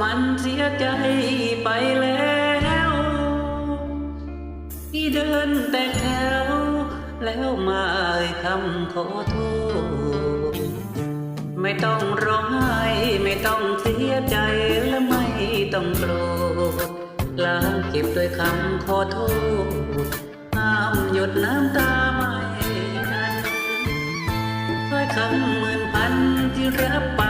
มันเสียใจไปแล้ว ที่เดินแต่แถว แล้วมาคำขอโทษ ไม่ต้องร้องไห้ไม่ต้องเสียใจและไม่ต้องโกรธล้างเก็บด้วยคำขอโทษห้ามหยดน้ำตาไม่ทันถ้อยคำหมื่นพันที่รับไป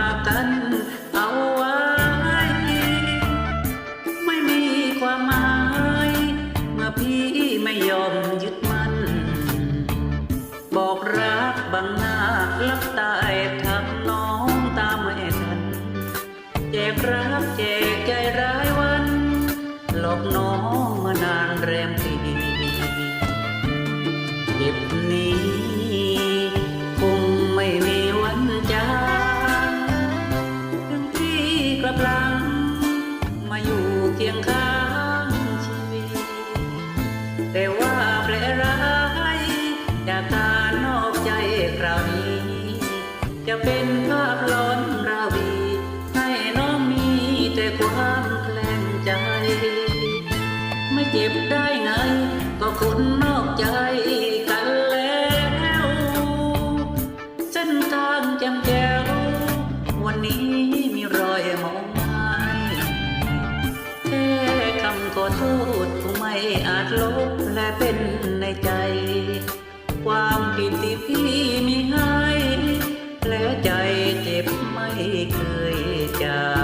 จกรักแจกใจร้ายวันหลอกน้องมานานแรมปีเจ็บนี้คงไม่มีวันจางถึงพี่กลับหลัง มาอยู่เคียงข้างชีวิต แต่ว่าแผลร้ายจากการนอกใจคราวนี้ จะเป็น ไม่เจ็บได้ไง ก็คนนอกใจกันแล้วเส้นทางจำแจ้ววันนี้มีรอยมองไม้แค่คำขอโทษคงไม่อาจลบและเป็นในใจ ความผิดที่พี่มีให้ แล้วใจเจ็บไม่เคยจาง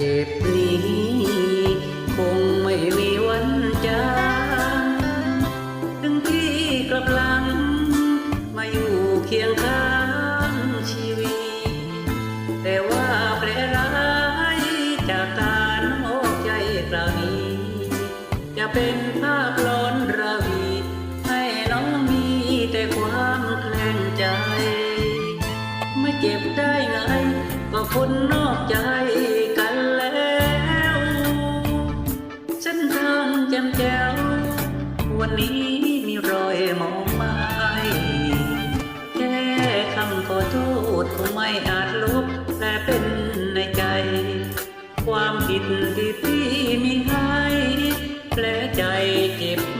เจ็บนี้คงไม่มีวันจางถึงพี่กลับหลัง มาอยู่เคียงข้างชีวิต แต่ว่าแผลร้ายจากการนอกใจคราวนี้ จะเป็นภาพหลอนราวี ให้น้องมีแต่ความแคลงใจ ไม่เจ็บได้ไง ก็คนนอกใจ ไม่อาจลบแต่เป็นในใจ ความผิดที่พี่มีให้แผลใจเจ็บ